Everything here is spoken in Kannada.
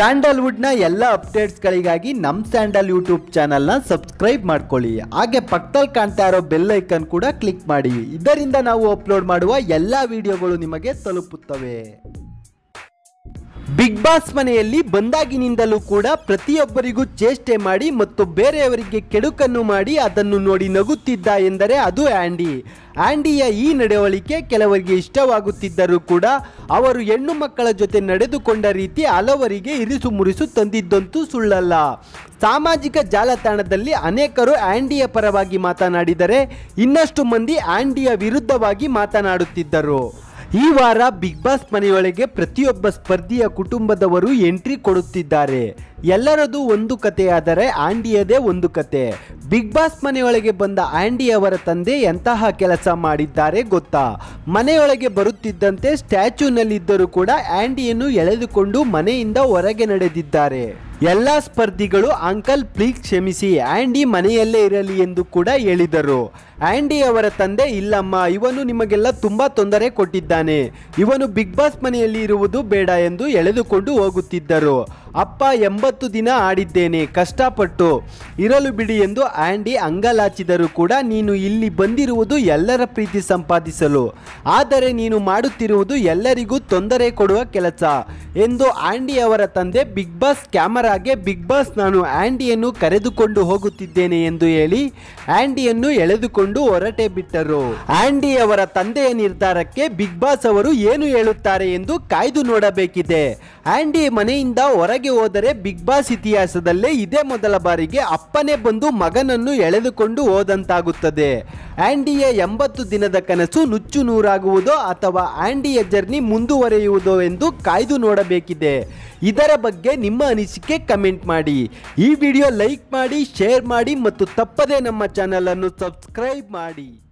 ಸ್ಯಾಂಡಲ್ವುಡ್ನ ಎಲ್ಲ ಅಪ್ಡೇಟ್ಸ್ಗಳಿಗಾಗಿ ನಮ್ಮ ಸ್ಯಾಂಡಲ್ ಯೂಟ್ಯೂಬ್ ಚಾನಲ್ನ ಸಬ್ಸ್ಕ್ರೈಬ್ ಮಾಡ್ಕೊಳ್ಳಿ. ಹಾಗೆ ಪಕ್ಕದಲ್ಲಿ ಕಾಣ್ತಾ ಇರೋ ಬೆಲ್ ಐಕನ್ ಕೂಡ ಕ್ಲಿಕ್ ಮಾಡಿ. ಇದರಿಂದ ನಾವು ಅಪ್ಲೋಡ್ ಮಾಡುವ ಎಲ್ಲ ವಿಡಿಯೋಗಳು ನಿಮಗೆ ತಲುಪುತ್ತವೆ. ಬಿಗ್ ಬಾಸ್ ಮನೆಯಲ್ಲಿ ಬಂದಾಗಿನಿಂದಲೂ ಕೂಡ ಪ್ರತಿಯೊಬ್ಬರಿಗೂ ಚೇಷ್ಟೆ ಮಾಡಿ ಮತ್ತು ಬೇರೆಯವರಿಗೆ ಕೆಡುಕನ್ನು ಮಾಡಿ ಅದನ್ನು ನೋಡಿ ನಗುತ್ತಿದ್ದ ಎಂದರೆ ಅದು ಆ್ಯಂಡಿ ಆ್ಯಂಡಿಯ ಈ ನಡವಳಿಕೆ ಕೆಲವರಿಗೆ ಇಷ್ಟವಾಗುತ್ತಿದ್ದರೂ ಕೂಡ ಅವರು ಹೆಣ್ಣು ಮಕ್ಕಳ ಜೊತೆ ನಡೆದುಕೊಂಡ ರೀತಿ ಹಲವರಿಗೆ ಇರಿಸು ಮುರಿಸು ತಂದಿದ್ದಂತೂ ಸುಳ್ಳಲ್ಲ. ಸಾಮಾಜಿಕ ಜಾಲತಾಣದಲ್ಲಿ ಅನೇಕರು ಆ್ಯಂಡಿಯ ಪರವಾಗಿ ಮಾತನಾಡಿದರೆ ಇನ್ನಷ್ಟು ಮಂದಿ ಆ್ಯಂಡಿಯ ವಿರುದ್ಧವಾಗಿ ಮಾತನಾಡುತ್ತಿದ್ದರು. ಈ ವಾರ ಬಿಗ್ ಬಾಸ್ ಮನೆಯೊಳಗೆ ಪ್ರತಿಯೊಬ್ಬ ಸ್ಪರ್ಧಿಯ ಕುಟುಂಬದವರು ಎಂಟ್ರಿ ಕೊಡುತ್ತಿದ್ದಾರೆ. ಎಲ್ಲರದು ಒಂದು ಕಥೆಯಾದರೆ ಆಂಡಿಯದೇ ಒಂದು ಕತೆ. ಬಿಗ್ ಬಾಸ್ ಮನೆಯೊಳಗೆ ಬಂದ ಆಂಡಿಯವರ ತಂದೆ ಎಂತಹ ಕೆಲಸ ಮಾಡಿದ್ದಾರೆ ಗೊತ್ತಾ? ಮನೆಯೊಳಗೆ ಬರುತ್ತಿದ್ದಂತೆ ಸ್ಟ್ಯಾಚ್ಯೂನಲ್ಲಿದ್ದರೂ ಕೂಡ ಆಂಡಿಯನ್ನು ಎಳೆದುಕೊಂಡು ಮನೆಯಿಂದ ಹೊರಗೆ ನಡೆದಿದ್ದಾರೆ. ಎಲ್ಲ ಸ್ಪರ್ಧಿಗಳು ಅಂಕಲ್ ಪ್ಲೀಸ್ ಕ್ಷಮಿಸಿ ಆಂಡಿ ಮನೆಯಲ್ಲೇ ಇರಲಿ ಎಂದು ಕೂಡ ಹೇಳಿದರು. ಆಂಡಿ ಅವರ ತಂದೆ, ಇಲ್ಲಮ್ಮ, ಇವನು ನಿಮಗೆಲ್ಲ ತುಂಬಾ ತೊಂದರೆ ಕೊಟ್ಟಿದ್ದಾನೆ. ಇವನು ಬಿಗ್ ಬಾಸ್ ಮನೆಯಲ್ಲಿ ಇರುವುದು ಬೇಡ ಎಂದು ಎಳೆದುಕೊಂಡು ಹೋಗುತ್ತಿದ್ದರು. ಅಪ್ಪ ಎಂಬತ್ತು ದಿನ ಆಡಿದ್ದೇನೆ, ಕಷ್ಟಪಟ್ಟು. ಇರಲು ಬಿಡಿ ಎಂದು ಆಂಡಿ ಅಂಗಲಾಚಿದರು ಕೂಡ ನೀನು ಇಲ್ಲಿ ಬಂದಿರುವುದು ಎಲ್ಲರ ಪ್ರೀತಿ ಸಂಪಾದಿಸಲು. ಆದರೆ ನೀನು ಮಾಡುತ್ತಿರುವುದು ಎಲ್ಲರಿಗೂ ತೊಂದರೆ ಕೊಡುವ ಕೆಲಸ ಎಂದು ಆಂಡಿ ಅವರ ತಂದೆ ಬಿಗ್ ಬಾಸ್ ಕ್ಯಾಮರಾಗೆ ಬಿಗ್ ಬಾಸ್ ನಾನು ಆಂಡಿಯನ್ನು ಕರೆದುಕೊಂಡು ಹೋಗುತ್ತಿದ್ದೇನೆ ಎಂದು ಹೇಳಿ ಆಂಡಿಯನ್ನು ಎಳೆದುಕೊಂಡು ಹೊರಟೆ ಬಿಟ್ಟರು. ಆಂಡಿ ಅವರ ತಂದೆಯ ನಿರ್ಧಾರಕ್ಕೆ ಬಿಗ್ ಬಾಸ್ ಅವರು ಏನು ಹೇಳುತ್ತಾರೆ ಎಂದು ಕಾಯ್ದು ನೋಡಬೇಕಿದೆ. ಆಂಡಿ ಮನೆಯಿಂದ ಹೊರಗೆ ಹೋದರೆ ಬಿಗ್ ಬಾಸ್ ಇತಿಹಾಸದಲ್ಲೇ ಇದೇ ಮೊದಲ ಬಾರಿಗೆ ಅಪ್ಪನೇ ಬಂದು ಮಗನನ್ನು ಎಳೆದುಕೊಂಡು ಹೋದಂತಾಗುತ್ತದೆ. ಆಂಡಿಯ ಎಂಬತ್ತು ದಿನದ ಕನಸು ನುಚ್ಚು ನೂರಾಗುವುದೋ ಅಥವಾ ಆಂಡಿಯ ಜರ್ನಿ ಮುಂದುವರೆಯುವುದೋ ಎಂದು ಕಾಯ್ದು ನೋಡಬೇಕಿದೆ. ಇದರ ಬಗ್ಗೆ ನಿಮ್ಮ ಅನಿಸಿಕೆ ಕಮೆಂಟ್ ಮಾಡಿ. ಈ ವಿಡಿಯೋ ಲೈಕ್ ಮಾಡಿ, ಶೇರ್ ಮಾಡಿ ಮತ್ತು ತಪ್ಪದೇ ನಮ್ಮ ಚಾನಲನ್ನು ಸಬ್ಸ್ಕ್ರೈಬ್ ಮಾಡಿ.